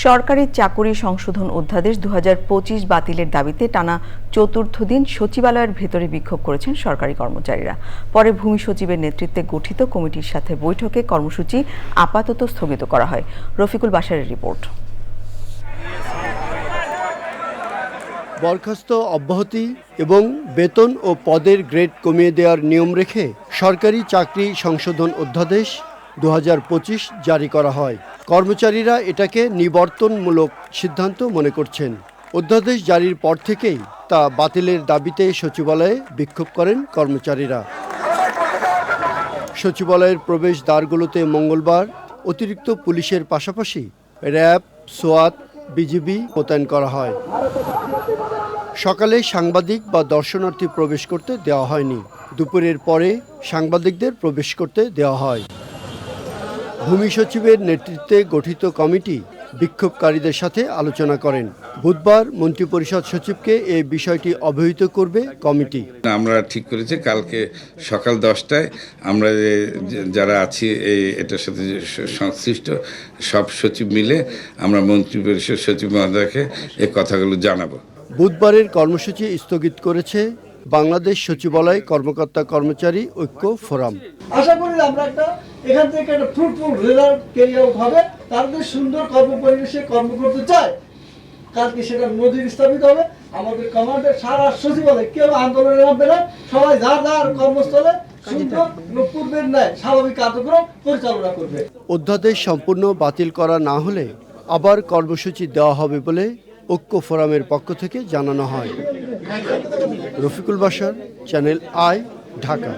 সরকারি চাকুরি সংশোধন অধ্যাদেশ দু পঁচিশ বাতিলের দাবিতে টানা চতুর্থ দিন সচিবালয়ের ভেতরে বিক্ষোভ করেছেন সরকারি কর্মচারীরা। পরে ভূমি সচিবের নেতৃত্বে গঠিত কমিটির সাথে বৈঠকে কর্মসূচি আপাতত স্থগিত করা হয়। রফিকুল বাশারের রিপোর্ট। বরখাস্ত অব্যাহতি এবং বেতন ও পদের গ্রেড কমিয়ে দেওয়ার নিয়ম রেখে সরকারি চাকরি সংশোধন অধ্যাদেশ দু হাজার পঁচিশ জারি করা হয়। কর্মচারীরা এটাকে নিবর্তনমূলক সিদ্ধান্ত মনে করছেন। অধ্যাদেশ জারির পর থেকেই তা বাতিলের দাবিতে সচিবালয়ে বিক্ষোভ করেন কর্মচারীরা। সচিবালয়ের প্রবেশ দ্বারগুলোতে মঙ্গলবার অতিরিক্ত পুলিশের পাশাপাশি র্যাব সোয়াত বিজিবি মোতায়েন করা হয়। সকালে সাংবাদিক বা দর্শনার্থী প্রবেশ করতে দেওয়া হয়নি। দুপুরের পরে সাংবাদিকদের প্রবেশ করতে দেওয়া হয়। ভূমি সচিবের নেতৃত্বে গঠিত কমিটি বিক্ষোভকারীদের সাথে আলোচনা করেন। বুধবার মন্ত্রিপরিষদ সচিবকে এই বিষয়টি অবহিত করবে কমিটি। আমরা ঠিক করেছি কালকে সকাল দশটায় আমরা যারা আছি এই এটার সাথে সংশ্লিষ্ট সব সচিব মিলে আমরা মন্ত্রী পরিষদ সচিব মহোদয়কে এই কথাগুলো জানাব। বুধবারের কর্মসূচি স্থগিত করেছে বাংলাদেশ সচিবালয় কর্মকর্তা কর্মচারী ঐক্য ফোরাম। আশা করি আমরা একটা এখান থেকে একটা ফ্রুটফুল রেজাল্ট ক্যারি আউট হবে। যে সুন্দর কর্ম পরিবেশে কর্ম করতে চায়। কালকে সেটা নজির স্থাপিত হবে। আমাদের কমান্ডের সারা সচিবালয় কেউ আন্দোলনে নামবে না। সবাই যার যার কর্মস্থলে অধ্যাদেশ সম্পূর্ণ বাতিল করা না হলে আবার কর্মসূচি দেওয়া হবে বলে ঐক্য ফোরামের পক্ষ থেকে জানানো হয়। রফিকুল বাসার চ্যানেল আই ঢাকা।